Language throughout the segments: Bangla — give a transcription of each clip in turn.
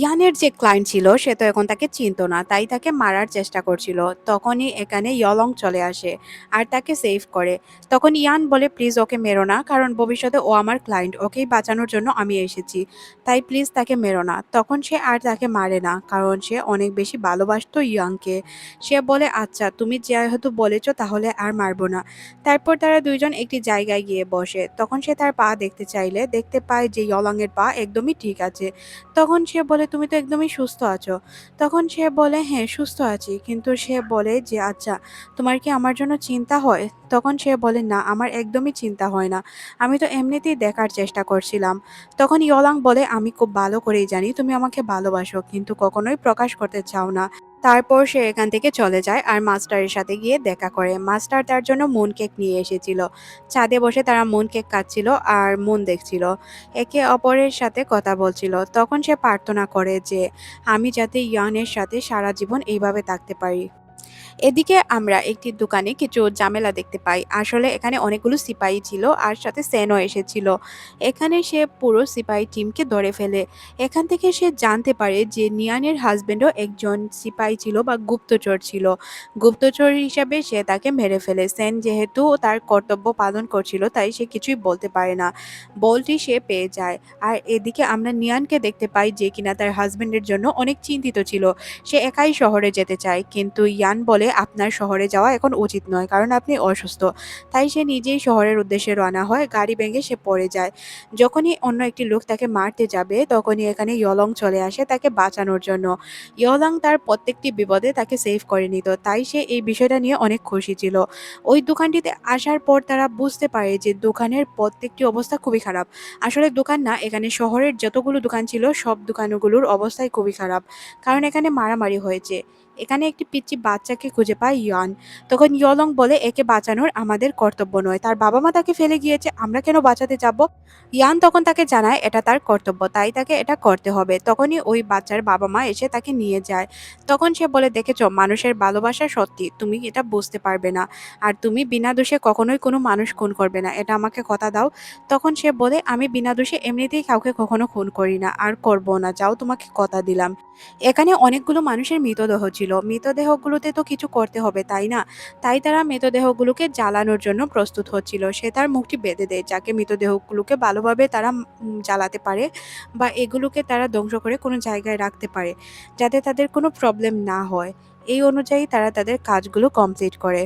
ইয়ানের যে ক্লায়েন্ট ছিল, সে তো এখন তাকে চিনত না, তাই তাকে মারার চেষ্টা করছিল। তখনই এখানে ইয়লং চলে আসে আর তাকে সেভ করে। তখন ইয়ান বলে প্লিজ ওকে মেরো না, কারণ ভবিষ্যতে ও আমার ক্লায়েন্ট ওকেই বাঁচানোর জন্য আমি এসেছি। তাই প্লিজ তাকে মেরো না। তখন সে আর তাকে মারে না, কারণ সে অনেক বেশি ভালোবাসতো ইয়াংকে সে বলে আচ্ছা তুমি যেহেতু বলেছ, তাহলে আর মারবো না। তারপর তারা দুইজন একটি জায়গায় গিয়ে বসে। তখন সে তার পা দেখতে চাইলে, দেখতে পায় যে ইয়লংয়ের পা একদমই ঠিক আছে। তখন সে বলে তুমি তো একদমই সুস্থ আছো। তখন সে বলে হ্যাঁ সুস্থ আছি। কিন্তু সে বলে যে আচ্ছা তোমার কি আমার জন্য চিন্তা হয়? তখন সে বলে, না, আমার একদমই চিন্তা হয় না। আমি তো এমনিতেই দেখার চেষ্টা করছিলাম। তখন ইয়লাং বলে, আমি খুব ভালো করেই জানি, তুমি আমাকে ভালোবাসো, কিন্তু কখনোই প্রকাশ করতে চাও না। তারপর সে এখান থেকে চলে যায় আর মাস্টারের সাথে গিয়ে দেখা করে। মাস্টার তার জন্য মুন কেক নিয়ে এসেছিল। ছাদে বসে তারা মুন কেক কাটছিল আর মুন দেখছিল। একে অপরের সাথে কথা বলছিল। তখন সে প্রার্থনা করে যে, আমি যাতে ইয়ানের সাথে সারা জীবন এইভাবে থাকতে পারি। এদিকে আমরা একটি দোকানে কিছু ঝামেলা দেখতে পাই। আসলে এখানে অনেকগুলো সিপাহী ছিল আর সাথে সেনও এসেছিল। এখানে সে পুরো সিপাহী টিমকে ধরে ফেলে। এখান থেকে সে জানতে পারে যে নিয়ানের হাজবেন্ডও একজন সিপাহী ছিল বা গুপ্তচর ছিল। গুপ্তচর হিসাবে সে তাকে মেরে ফেলে। সেন যেহেতু তার কর্তব্য পালন করছিল, তাই সে কিছুই বলতে পারে না। বলটি সে পেয়ে যায়। আর এদিকে আমরা নিয়ানকে দেখতে পাই যে কিনা তার হাজবেন্ডের জন্য অনেক চিন্তিত ছিল। সে একাই শহরে যেতে চায়, কিন্তু ইয়ান বলে আপনার শহরে যাওয়া এখন উচিত নয়, কারণ আপনি অসুস্থ। তাই সে নিজেই শহরের উদ্দেশ্যে রওনা হয়, গাড়ি ভেঙে সে পড়ে যায়। যখনই অন্য একটি লোক তাকে মারতে যাবে, তখনই এখানে ইয়লং চলে আসে তাকে বাঁচানোর জন্য। ইয়লং তার প্রত্যেকটি বিপদে তাকে সেভ করে নিত, তাই সে এই বিষয়টা নিয়ে অনেক খুশি ছিল। ওই দোকানটিতে আসার পর তারা বুঝতে পারে যে দোকানের প্রত্যেকটি অবস্থা খুবই খারাপ। আসলে দোকান না, এখানে শহরের যতগুলো দোকান ছিল, সব দোকানগুলোর অবস্থাই খুবই খারাপ, কারণ এখানে মারামারি হয়েছে। এখানে একটি পিচ্চি বাচ্চাকে খুঁজে পায় ইয়ান তখন ইয়লং বলে, একে বাঁচানোর আমাদের কর্তব্য নয়। তার বাবা মা তাকে ফেলে গিয়েছে, আমরা কেন বাঁচাতে যাব? ইয়ান তখন তাকে জানায়, এটা তার কর্তব্য, তাই তাকে এটা করতে হবে। তখনই ওই বাচ্চার বাবা মা এসে তাকে নিয়ে যায়। তখন সে বলে, দেখেছ, মানুষের ভালোবাসা সত্যি, তুমি এটা বুঝতে পারবে না। আর তুমি বিনা দোষে কখনোই কোনো মানুষ খুন করবে না। এটা আমাকে কথা দাও। তখন সে বলে, আমি বিনা দোষে এমনিতেই কাউকে কখনো খুন করি না, আর করব না। যাও, তোমাকে কথা দিলাম। এখানে অনেকগুলো মানুষের মৃতদেহ ছিল। মৃতদেহগুলোতে তো কিছু করতে হবে, তাই না? তাই তারা মৃতদেহগুলোকে জ্বালানোর জন্য প্রস্তুত হচ্ছিল। সে তার মুখটি বেঁধে দেয়, যাকে মৃতদেহগুলোকে ভালোভাবে তারা জ্বালাতে পারে বা এগুলোকে তারা ধ্বংস করে কোনো জায়গায় রাখতে পারে, যাতে তাদের কোনো প্রবলেম না হয়। এই অনুযায়ী তারা তাদের কাজগুলো কমপ্লিট করে।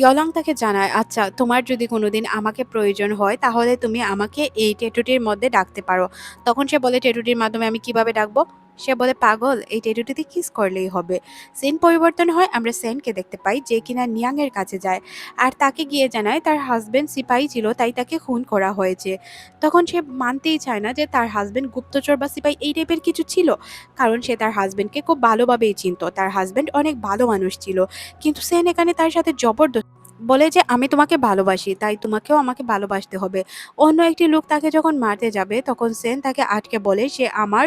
ইয়লং তাকে জানায় আচ্ছা তোমার যদি কোনোদিন আমাকে প্রয়োজন হয়, তাহলে তুমি আমাকে এই ট্যাটুটির মধ্যে ডাকতে পারো। তখন সে বলে, ট্যাটুটির মাধ্যমে আমি কীভাবে ডাকবো? সে বলে, পাগল, এই ট্যাটুটিতে কিস করলেই হবে। সিন পরিবর্তন হয়, আমরা সেনকে দেখতে পাই, যে কিনা নিয়াংয়ের কাছে যায়। আর তাকে গিয়ে জানায়, তার হাজবেন্ড সিপাহী ছিল, তাই তাকে খুন করা হয়েছে। তখন সে মানতেই চায় না যে তার হাজবেন্ড গুপ্তচর বা সিপাহী, এই টাইপের কিছু ছিল। কারণ সে তার হাজবেন্ডকে খুব ভালোভাবেই চিনতো। তার হাজবেন্ড অনেক ভালো মানুষ ছিল। কিন্তু সেন এখানে তার সাথে জবরদস্ত বলে যে, আমি তোমাকে ভালোবাসি, তাই তোমাকেও আমাকে ভালোবাসতে হবে। অন্য একটি লোক তাকে যখন মারতে যাবে, তখন সেন তাকে আটকে বলে, সে আমার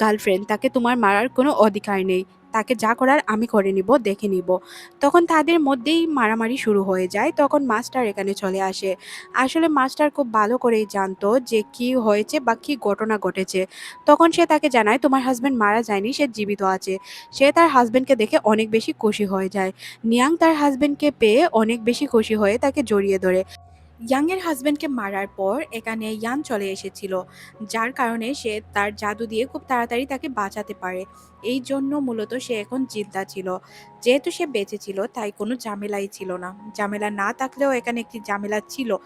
গার্লফ্রেন্ড তাকে তোমার মারার কোনো অধিকার নেই। তাকে যা করার আমি করে নিব, দেখে নিব। তখন তাদের মধ্যেই মারামারি শুরু হয়ে যায়। তখন মাস্টার এখানে চলে আসে। আসলে মাস্টার খুব ভালো করেই জানতো যে কি হয়েছে বা কি ঘটনা ঘটেছে। তখন সে তাকে জানায়, তোমার হাজব্যান্ড মারা যায়নি, সে জীবিত আছে। সে তার হাজব্যান্ডকে দেখে অনেক বেশি খুশি হয়ে যায়। নিয়াং তার হাজব্যান্ডকে পেয়ে অনেক বেশি খুশি হয়ে তাকে জড়িয়ে ধরে। ইয়াংয়ের হাজব্যান্ডকে মারার পর এখানে ইয়ান চলে এসেছিল, যার কারণে সে তার জাদু দিয়ে খুব তাড়াতাড়ি তাকে বাঁচাতে পারে। এই জন্য মূলত সে এখন জিদ্দা ছিল। যেহেতু সে বেঁচে ছিল, তাই কোনো ঝামেলাই ছিল না। ঝামেলা না থাকলেও এখানে একটি ঝামেলা ছিল।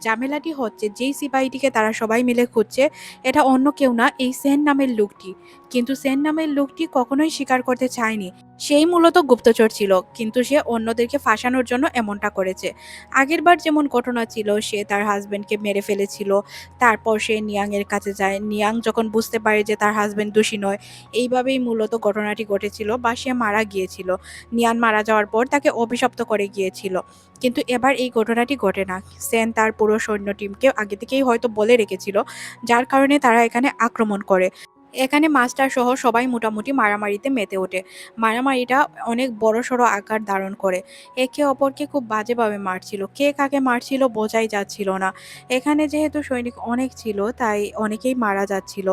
ঝামেলাটি হচ্ছে, যেই সিপাহিটিকে তারা সবাই মিলে খুঁজছে, এটা অন্য কেউ না, এই সেন নামের লোকটি। কিন্তু সেন নামের লোকটি কখনোই স্বীকার করতে চায়নি। সেই মূলত গুপ্তচর ছিল, কিন্তু সে অন্যদেরকে ফাঁসানোর জন্য এমনটা করেছে। আগেরবার যেমন ঘটনা ছিল, সে তার হাজবেন্ডকে মেরে ফেলেছিল, তারপর সে নিয়াং এর কাছে যায়। নিয়াং যখন বুঝতে পারে যে তার হাজবেন্ড দোষী নয়, এইভাবেই মূলত ঘটনাটি ঘটেছিল বা সে মারা গিয়েছিল। নিয়ান মারা যাওয়ার পর তাকে অভিশপ্ত করে গিয়েছিল। কিন্তু এবার এই ঘটনাটি ঘটে না। সেন তার পুরো সৈন্য টিমকে আগে থেকেই হয়তো বলে রেখেছিল, যার কারণে তারা এখানে আক্রমণ করে। এখানে মাস্টার সহ সবাই মোটামুটি মারামারিতে মেতে ওঠে। মারামারিটা অনেক বড়সড় আকার ধারণ করে। একে অপরকে খুব বাজেভাবে মারছিল। কে কাকে মারছিল বোঝাই যাচ্ছিল না। এখানে যেহেতু সৈনিক অনেক ছিল, তাই অনেকেই মারা যাচ্ছিল।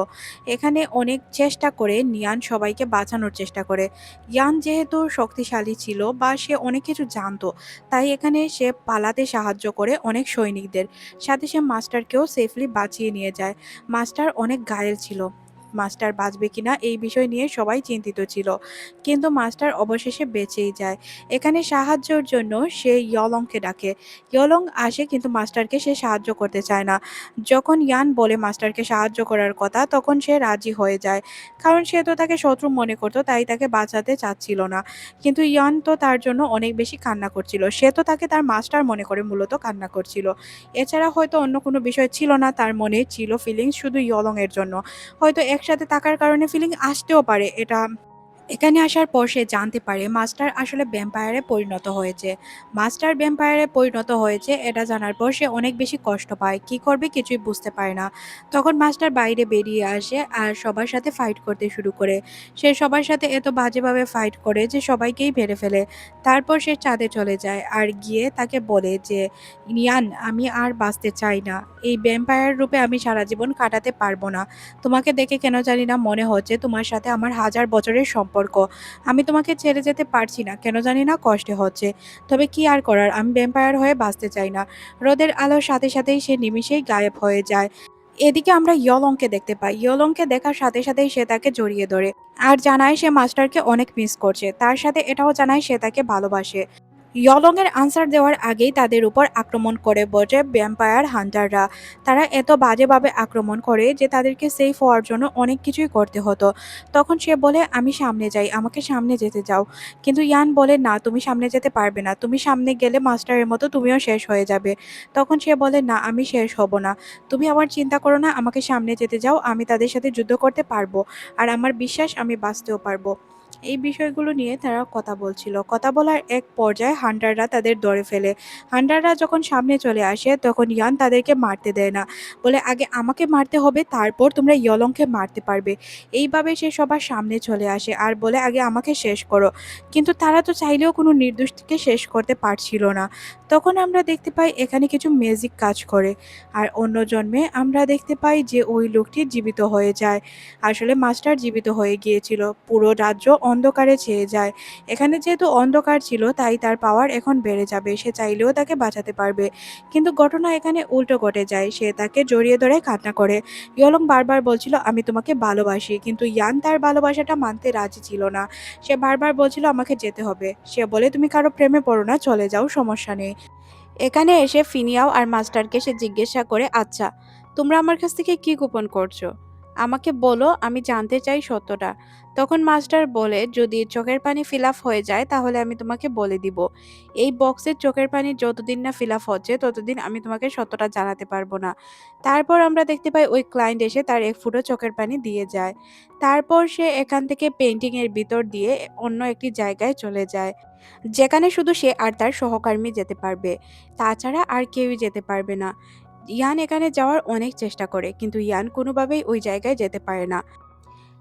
এখানে অনেক চেষ্টা করে নিয়ান সবাইকে বাঁচানোর চেষ্টা করে। ইয়ান যেহেতু শক্তিশালী ছিল বা সে অনেক কিছু জানতো, তাই এখানে সে পালাতে সাহায্য করে অনেক সৈনিকদের। সাথে সে মাস্টারকেও সেফলি বাঁচিয়ে নিয়ে যায়। মাস্টার অনেক ঘায়েল ছিল। মাস্টার বাঁচবে কিনা এই বিষয় নিয়ে সবাই চিন্তিত ছিল। কিন্তু মাস্টার অবশেষে বেঁচেই যায়। এখানে সাহায্যের জন্য সে ইয়লংকে ডাকে। ইয়লং আসে কিন্তু মাস্টারকে সে সাহায্য করতে চায় না। যখন ইয়ান বলে মাস্টারকে সাহায্য করার কথা, তখন সে রাজি হয়ে যায়। কারণ সে তো তাকে শত্রু মনে করতো, তাই তাকে বাঁচাতে চাচ্ছিল না। কিন্তু ইয়ান তো তার জন্য অনেক বেশি কান্না করছিল। সে তো তাকে তার মাস্টার মনে করে মূলত কান্না করছিল। এছাড়া হয়তো অন্য কোনো বিষয় ছিল না, তার মনে ছিল ফিলিংস শুধু ইয়লং এর জন্য। হয়তো একসাথে থাকার কারণে ফিলিং আসতেও পারে। এটা এখানে আসার পর সে জানতে পারে মাস্টার আসলে ভ্যাম্পায়ারে পরিণত হয়েছে। মাস্টার ভ্যাম্পায়ারে পরিণত হয়েছে, এটা জানার পর সে অনেক বেশি কষ্ট পায়। কি করবে কিছুই বুঝতে পারে না। তখন মাস্টার বাইরে বেরিয়ে আসে আর সবার সাথে ফাইট করতে শুরু করে। সে সবার সাথে এত বাজেভাবে ফাইট করে যে সবাইকেই ভেড়ে ফেলে। তারপর সে চাঁদে চলে যায় আর গিয়ে তাকে বলে যে নিয়ান আমি আর বাঁচতে চাই না। এই ভ্যাম্পায়ার রূপে আমি সারা জীবন কাটাতে পারব না। তোমাকে দেখে কেন জানি না মনে হচ্ছে। তোমার সাথে আমার হাজার বছরের সম্পর্ক আমি তোমাকে ছেড়ে যেতে পারছি না। কেন জানি না কষ্টে হচ্ছে। তবে কি আর করার? আমি ভ্যাম্পায়ার হয়ে বাঁচতে চাই না। রোদের আলোর সাথে সাথেই সে নিমিষেই গায়েব হয়ে যায়। এদিকে আমরা ইয়লংকে দেখতে পাই। ইয়লংকে দেখার সাথে সাথেই সে তাকে জড়িয়ে ধরে। আর জানায় সে মাস্টারকে অনেক মিস করছে। তার সাথে এটাও জানায় সে তাকে ভালোবাসে। ইয়লংয়ের আনসার দেওয়ার আগেই তাদের উপর আক্রমণ করে বসে ভ্যাম্পায়ার হান্টাররা। তারা এত বাজেভাবে আক্রমণ করে যে তাদেরকে সেফ হওয়ার জন্য অনেক কিছুই করতে হতো। তখন সে বলে, আমি সামনে যাই, আমাকে সামনে যেতে যাও। কিন্তু ইয়ান বলে, না, তুমি সামনে যেতে পারবে না। তুমি সামনে গেলে মাস্টারের মতো তুমিও শেষ হয়ে যাবে। তখন সে বলে, না, আমি শেষ হব না। তুমি আমার চিন্তা করো না, আমাকে সামনে যেতে যাও, আমি তাদের সাথে যুদ্ধ করতে পারব। আর আমার বিশ্বাস, আমি বাঁচতেও পারব। এই বিষয়গুলো নিয়ে তারা কথা বলছিল। কথা বলার এক পর্যায়ে হান্ডাররা তাদের ধরে ফেলে। হান্ডাররা যখন সামনে চলে আসে, তখন ইয়ান তাদেরকে মারতে দেয় না। বলে, আগে আমাকে মারতে হবে, তারপর তোমরা ইয়লংকে মারতে পারবে। এইভাবে সে সবার সামনে চলে আসে আর বলে, আগে আমাকে শেষ করো। কিন্তু তারা তো চাইলেও কোনো নির্দোষকে শেষ করতে পারছিল না। তখন আমরা দেখতে পাই এখানে কিছু ম্যাজিক কাজ করে। আর অন্য জন্মে আমরা দেখতে পাই যে ওই লোকটি জীবিত হয়ে যায়। আসলে মাস্টার জীবিত হয়ে গিয়েছিল। পুরো রাজ্য অন্ধকারে ছেয়ে যায়। এখানে যেহেতু অন্ধকার ছিল, তাই তার পাওয়ার এখন বেড়ে যাবে। সে চাইলেও তাকে বাঁচাতে পারবে। কিন্তু ঘটনা এখানে উল্টো ঘটে যায়। সে তাকে জড়িয়ে ধরে কান্না করে। ইয়লং বারবার বলছিল, আমি তোমাকে ভালোবাসি। কিন্তু ইয়ান তার ভালোবাসাটা মানতে রাজি ছিল না। সে বারবার বলছিল, আমাকে যেতে হবে। সে বলে, তুমি কারও প্রেমে পড়ো না, চলে যাও, সমস্যা নেই। এখানে এসে ফিনিয়াও আর মাস্টারকে সে জিজ্ঞাসা করে আচ্ছা তোমরা আমার কাছ থেকে কি গোপন করছ? আমাকে বলো, আমি জানতে চাই সত্যটা। তখন মাস্টার বলে, যদি চোখের পানি ফিল আপ হয়ে যায়, তাহলে আমি তোমাকে বলে দিব। এই বক্সের চোখের পানি যতদিন না ফিল আপ হচ্ছে, ততদিন আমি তোমাকে সত্যটা জানাতে পারব না। তারপর আমরা দেখতে পাই ওই ক্লায়েন্ট এসে তার এক ফুটো চোখের পানি দিয়ে যায়। তারপর সে এখান থেকে পেন্টিং এর ভিতর দিয়ে অন্য একটি জায়গায় চলে যায়, যেখানে শুধু সে আর তার সহকর্মী যেতে পারবে। তাছাড়া আর কেউই যেতে পারবে না। ইয়ান এখানে যাওয়ার অনেক চেষ্টা করে, কিন্তু ইয়ান কোনোভাবেই ওই জায়গায় যেতে পারে না।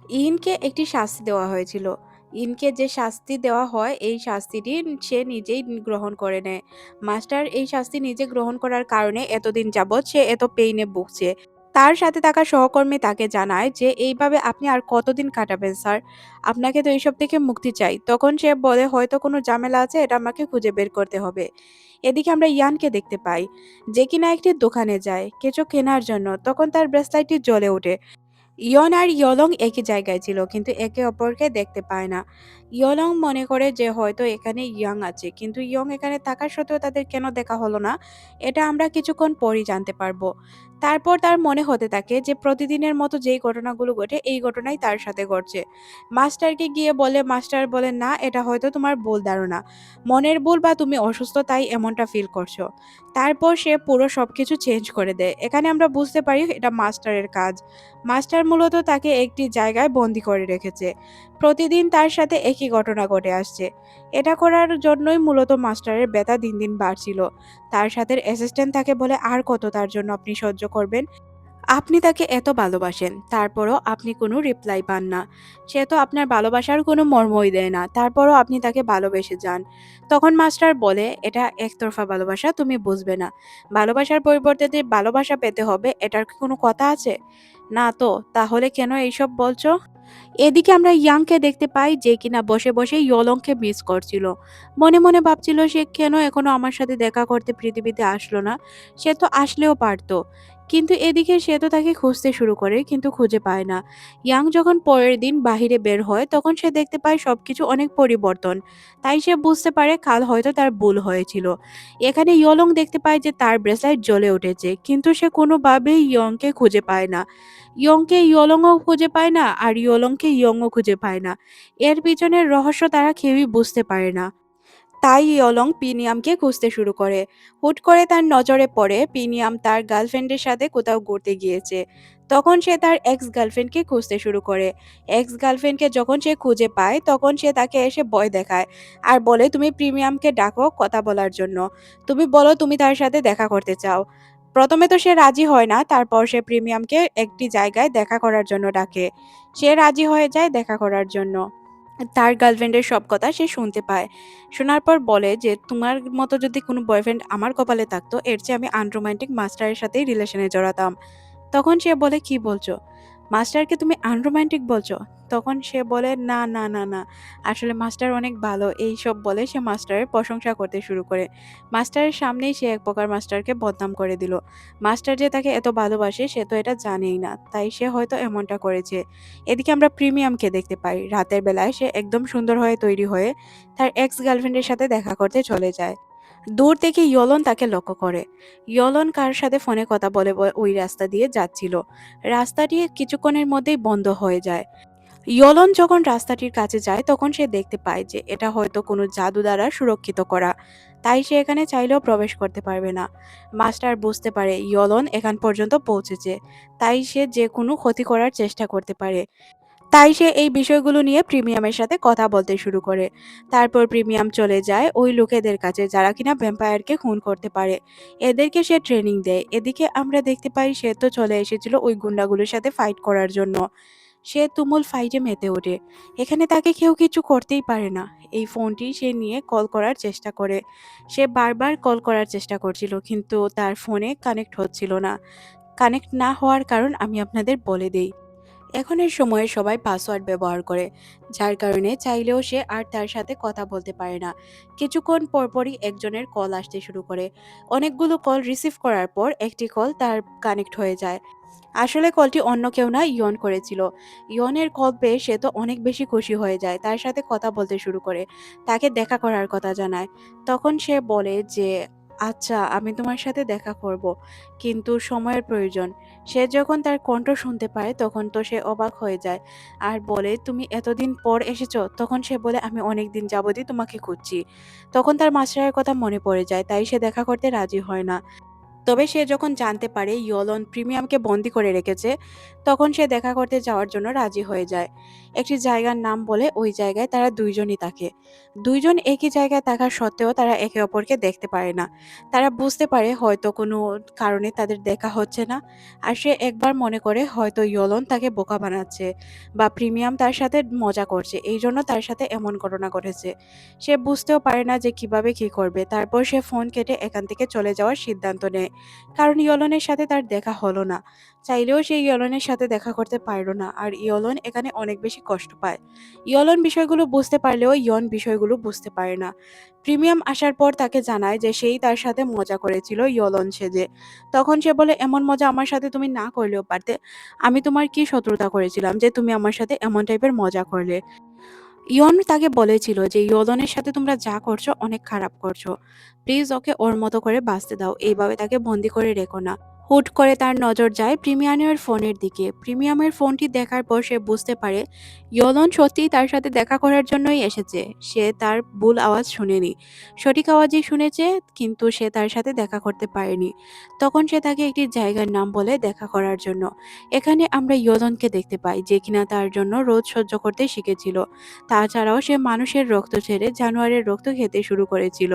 ইনকে একটি শাস্তি দেওয়া হয়েছিল। ইনকে যে শাস্তি দেওয়া হয়, এই শাস্তিটি সে নিজেই গ্রহণ করে নেয়। মাস্টার এই শাস্তি নিজে গ্রহণ করার কারণে এতদিন যাবৎ সে এত পেইনে ভুগছে। তার সাথে থাকা সহকর্মী তাকে জানায় যে, এইভাবে আপনি আর কতদিন কাটাবেন, স্যার? আপনাকে তো এইসব থেকে মুক্তি চাই। তখন সে বলে, হয়তো কোনো ঝামেলা আছে, এটা আমাকে খুঁজে বের করতে হবে। এদিকে আমরা ইয়ানকে দেখতে পাই। যে কিনা একটি দোকানে যায়, কিছু কেনার জন্য। তখন তার ব্রেসলাইটটি জ্বলে ওঠে। ইয়ন আর ইয়লং একই জায়গায় ছিল কিন্তু একে অপরকে দেখতে পায় না। ইয়লং মনে করে যে হয়তো এখানে ইয়ং আছে। কিন্তু ইয়ং এখানে থাকার সত্ত্বেও তাদের কেন দেখা হলো না, এটা আমরা কিছুক্ষণ পরই জানতে পারব। তারপর তার মনে হতে থাকে যে প্রতিদিনের মতো যেই ঘটনাগুলো ঘটে, এই ঘটনাই তার সাথে ঘটছে। মাস্টারকে গিয়ে বলে, মাস্টার বলে, না, এটা হয়তো তোমার ভুল ধারণা। মনের ভুল বা তুমি অসুস্থ, তাই এমনটা ফিল করছ। তারপর সে পুরো সব কিছু চেঞ্জ করে দেয়। এখানে আমরা বুঝতে পারি এটা মাস্টারের কাজ। মাস্টার মূলত তাকে একটি জায়গায় বন্দি করে রেখেছে। প্রতিদিন তার সাথে একই ঘটনা ঘটে আসছে এটা করার জন্যই মূলত মাস্টারের ব্যথা দিন দিন বাড়ছিল তার সাথে অ্যাসিস্ট্যান্ট তাকে বলে আর কত তার জন্য আপনি সহ্য করবেন আপনি তাকে এত ভালোবাসেন, তারপরও আপনি কোনো রিপ্লাই পান না। সে তো আপনার ভালোবাসার কোনো মর্মই দেয় না, তারপরও আপনি তাকে ভালোবেসে যান। তখন মাস্টার বলে, "এটা একতরফা ভালোবাসা, তুমি বুঝবে না। ভালোবাসার পরিবর্তে যে ভালোবাসা পেতে হবে, এটার কি কোনো কথা আছে? না তো, তাহলে কেন এইসব বলছো?" এদিকে আমরা ইয়াংকে দেখতে পাই যে কিনা বসে বসে ইয়লংকে মিস করছিল। মনে মনে ভাবছিল সে কেন এখনও আমার সাথে দেখা করতে পৃথিবীতে আসলো না? সে তো আসলেও পারতো। কিন্তু এদিকে সে তো তাকে খুঁজতে শুরু করে, কিন্তু খুঁজে পায় না। ইয়াং যখন পরের দিন বাহিরে বের হয়, তখন সে দেখতে পায় সবকিছু অনেক পরিবর্তন। তাই সে বুঝতে পারে কাল হয়তো তার ভুল হয়েছিল। এখানে ইয়লং দেখতে পায় যে তার ব্রেসলাইট জ্বলে উঠেছে, কিন্তু সে কোনোভাবেই ইয়ংকে খুঁজে পায় না। ইয়ংকে ইয়লংও খুঁজে পায় না, আর ইয়লংকে ইয়ংও খুঁজে পায় না। এর পিছনের রহস্য তারা কেউই বুঝতে পারে না। তাই ইয়লং পিনিয়ামকে খুঁজতে শুরু করে। হুট করে তার নজরে পড়ে পিনিয়াম তার গার্লফ্রেন্ডের সাথে কোথাও ঘুরতে গিয়েছে। তখন সে তার এক্স গার্লফ্রেন্ডকে খুঁজতে শুরু করে। এক্স গার্লফ্রেন্ডকে যখন সে খুঁজে পায়, তখন সে তাকে এসে ভয় দেখায়। আর বলে, তুমি প্রিমিয়ামকে ডাকো কথা বলার জন্য। তুমি বলো, তুমি তার সাথে দেখা করতে চাও। প্রথমে তো সে রাজি হয় না, তারপর সে প্রিমিয়ামকে একটি জায়গায় দেখা করার জন্য ডাকে। সে রাজি হয়ে যায় দেখা করার জন্য। তার গার্লফ্রেন্ডের সব কথা সে শুনতে পায়। শোনার পর বলে যে, তোমার মতো যদি কোনো বয়ফ্রেন্ড আমার কপালে থাকতো, এর চেয়ে আমি আনরোমান্টিক মাস্টারের সাথেই রিলেশনে জড়াতাম। তখন সে বলে, কি বলছো? মাস্টারকে তুমি আনরোমান্টিক বলছো? তখন সে বলে, না না না না। আসলে মাস্টার অনেক ভালো, এই সব বলে সে মাস্টারের প্রশংসা করতে শুরু করে। মাস্টারের সামনেই সে এক প্রকার মাস্টারকে বদনাম করে দিল। মাস্টার যে তাকে এত ভালোবাসে, সে তো এটা জানেই না, তাই সে হয়তো এমনটা করেছে। এদিকে আমরা প্রিমিয়ামকে দেখতে পাই। রাতের বেলায় সে একদম সুন্দর হয়ে তৈরি হয়ে তার এক্স গার্লফ্রেন্ডের সাথে দেখা করতে চলে যায়। দূর থেকে ইয়লন তাকে লক্ষ্য করে। ইয়লন কার সাথে ফোনে কথা বলে ওই রাস্তা দিয়ে যাচ্ছিল। রাস্তাটি কিছুক্ষণের মধ্যেই বন্ধ হয়ে যায়। ইয়লন যখন রাস্তাটির কাছে যায়, তখন সে দেখতে পায় যে এটা হয়তো কোনো জাদু দ্বারা সুরক্ষিত করা। তাই সে এখানে চাইলেও প্রবেশ করতে পারবে না। মাস্টার বুঝতে পারে ইয়লন এখান পর্যন্ত পৌঁছেছে। তাই সে যে কোনো ক্ষতি করার চেষ্টা করতে পারে। তাই সে এই বিষয়গুলো নিয়ে প্রিমিয়ামের সাথে কথা বলতে শুরু করে। তারপর প্রিমিয়াম চলে যায় ওই লোকেদের কাছে যারা কিনা ভ্যাম্পায়ারকে খুন করতে পারে। এদেরকে সে ট্রেনিং দেয়। এদিকে আমরা দেখতে পাই সে তো চলে এসেছিল ওই গুন্ডাগুলোর সাথে ফাইট করার জন্য। সে তুমুল ফাইটে মেতে ওঠে। এখানে তাকে কেউ কিছু করতেই পারে না। এই ফোনটি সে নিয়ে কল করার চেষ্টা করে। সে বারবার কল করার চেষ্টা করছিল, কিন্তু তার ফোনে কানেক্ট হচ্ছিল না। কানেক্ট না হওয়ার কারণ আমি আপনাদের বলে দেই। এখনের সময়ে সবাই পাসওয়ার্ড ব্যবহার করে, যার কারণে চাইলেও সে আর তার সাথে কথা বলতে পারে না। কিছুক্ষণ পরপরই একজনের কল আসতে শুরু করে। অনেকগুলো কল রিসিভ করার পর একটি কল তার কানেক্ট হয়ে যায়। আসলে কলটি অন্য কেউ না, ইয়ন করেছিল। ইয়নের কল পেয়ে সে তো অনেক বেশি খুশি হয়ে যায়, তার সাথে কথা বলতে শুরু করে, তাকে দেখা করার কথা জানায়। তখন সে বলে যে আচ্ছা আমি তোমার সাথে দেখা করব। কিন্তু সময়ের প্রয়োজন। সে যখন তার কণ্ঠ শুনতে পায়, তখন তো সে অবাক হয়ে যায়। আর বলে, তুমি এতদিন পর এসেছ, তখন সে বলে, আমি অনেক দিন যাবতই তোমাকে খুঁজছি। তখন তার মাস্টারের কথা মনে পড়ে যায়, তাই সে দেখা করতে রাজি হয় না। তবে সে যখন জানতে পারে, ইয়লন প্রিমিয়ামকে বন্দি করে রেখেছে, তখন সে দেখা করতে যাওয়ার জন্য রাজি হয়ে যায়। একটি জায়গার নাম বলে ওই জায়গায় তারা দুইজনই থাকে। দুইজন একই জায়গায় থাকা সত্ত্বেও তারা একে অপরকে দেখতে পারে না। তারা বুঝতে পারে হয়তো কোনো কারণে তাদের দেখা হচ্ছে না। আর সে একবার মনে করে হয়তো ইয়লন তাকে বোকা বানাচ্ছে বা প্রিমিয়াম তার সাথে মজা করছে, এই জন্য তার সাথে এমন ঘটনা ঘটেছে। সে বুঝতেও পারে না যে কীভাবে কি করবে। তারপর সে ফোন কেটে এখান থেকে চলে যাওয়ার সিদ্ধান্ত নেয়। কারণ ইয়লনের সাথে তার দেখা হলো না। চাইলেও সে ইয়লনের সাথে দেখা করতে পারল না, আর ইয়লন এখানে অনেক বেশি কষ্ট পায়। ইয়লন বিষয়গুলো বুঝতে পারলেও ইয়ন বিষয়গুলো বুঝতে পারে না। প্রিমিয়াম আসার পর তাকে জানায় যে সেই তার সাথে মজা করেছিল ইয়লন সেজে তখন সে বলে, এমন মজা আমার সাথে তুমি না করলেও পারতে। আমি তোমার কি শত্রুতা করেছিলাম যে তুমি আমার সাথে এমন টাইপের মজা করলে? ইয়ন তাকে বলেছিল যে, ইয়লনের সাথে তোমরা যা করছ অনেক খারাপ করছ। প্লিজ ওকে ওর মতো করে বাঁচতে দাও। এইভাবে তাকে বন্দি করে রেখো না। হুট করে তার নজর যায় প্রিমিয়ামের ফোনের দিকে। প্রিমিয়ামের ফোনটি দেখার পর সে বুঝতে পারে, ইয়লন সত্যিই তার সাথে দেখা করার জন্যই এসেছে। সে তার ভুল আওয়াজ শুনেনি। সঠিক আওয়াজই শুনেছে, কিন্তু সে তার সাথে দেখা করতে পারেনি। তখন সে তাকে একটি জায়গার নাম বলে দেখা করার জন্য। এখানে আমরা ইয়লনকে দেখতে পাই, যে কিনা তার জন্য রোদ সহ্য করতে শিখেছিল। তাছাড়াও সে মানুষের রক্ত ছেড়ে জানোয়ারের রক্ত খেতে শুরু করেছিল।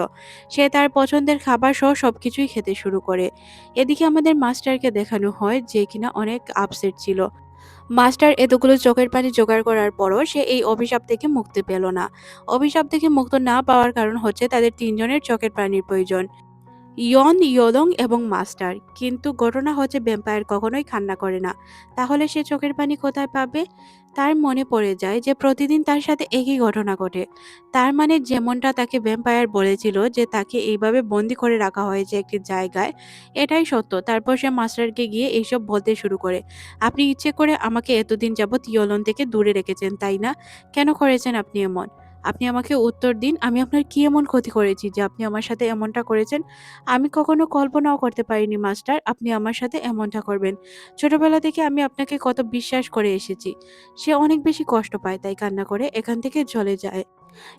সে তার পছন্দের খাবার সহ সবকিছুই খেতে শুরু করে। এদিকে আমাদের মাস্টারকে দেখানো হয় যে কিনা অনেক আপসেট ছিল। মাস্টার এতগুলো চোখের পানি জোগাড় করার পরও সে এই অভিশাপ থেকে মুক্তি পেল না। অভিশাপ থেকে মুক্ত না পাওয়ার কারণ হচ্ছে তাদের তিনজনের চোখের পানির প্রয়োজন। ইয়ন, ইয়লং এবং মাস্টার। কিন্তু ঘটনা হচ্ছে ভ্যাম্পায়ার কখনোই কান্না করে না। তাহলে সে চোখের পানি কোথায় পাবে? তার মনে পড়ে যায় যে প্রতিদিন তার সাথে একই ঘটনা ঘটে। তার মানে যেমনটা তাকে ভ্যাম্পায়ার বলেছিল যে তাকে এইভাবে বন্দি করে রাখা হয়েছে একটি জায়গায়, এটাই সত্য। তারপর সে মাস্টারকে গিয়ে এইসব বলতে শুরু করে। আপনি ইচ্ছে করে আমাকে এতদিন যাবৎ ইয়লন থেকে দূরে রেখেছেন, তাই না? কেন করেছেন আপনি এমন? আপনি আমাকে উত্তর দিন। আমি আপনার কি এমন ক্ষতি করেছি যে আপনি আমার সাথে এমনটা করেছেন? আমি কখনো কল্পনাও করতে পারিনি, মাস্টার। আপনি আমার সাথে এমনটা করবেন। ছোটবেলা থেকে আমি আপনাকে কত বিশ্বাস করে এসেছি। সে অনেক বেশি কষ্ট পায়, তাই কান্না করে এখান থেকে চলে যায়।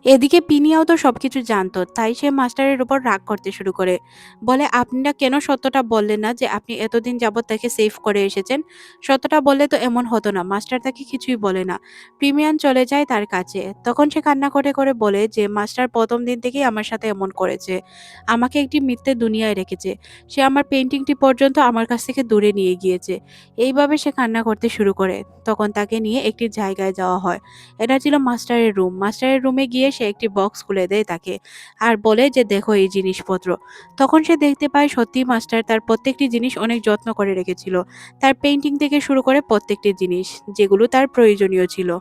এদিকে পিনিয়াও তো সবকিছু জানতো, তাই সে মাস্টারের উপর রাগ করতে শুরু করে। বলে, আপনারা কেন সত্যটা বললেন না যে আপনি এতদিন যাবৎ তাকে সেভ করে এসেছেন? সত্যটা বললে তো এমন হতো না, মাস্টার তাকে কিছুই বলে না। প্রিমিয়ান চলে যায় তার কাছে। তখন সে কান্না করে করে বলে যে, মাস্টার প্রথম দিন থেকেই আমার সাথে এমন করেছে। আমাকে একটি মিথ্যে দুনিয়ায় রেখেছে। সে আমার পেন্টিংটি পর্যন্ত আমার কাছ থেকে দূরে নিয়ে গিয়েছে। এইভাবে সে কান্না করতে শুরু করে। তখন তাকে নিয়ে একটি জায়গায় যাওয়া হয়। এটা ছিল মাস্টারের রুম। মাস্টারের রুমে গিয়ে সে একটি বক্স খুলে দেয় তাকে আর বলে যে, দেখো এই জিনিসপত্র। তখন সে দেখতে পায় সত্যি মাস্টার তার প্রত্যেকটি জিনিস অনেক যত্ন করে রেখেছিল। তার পেন্টিং থেকে শুরু করে প্রত্যেকটি জিনিস যেগুলো তার প্রয়োজনীয় ছিল।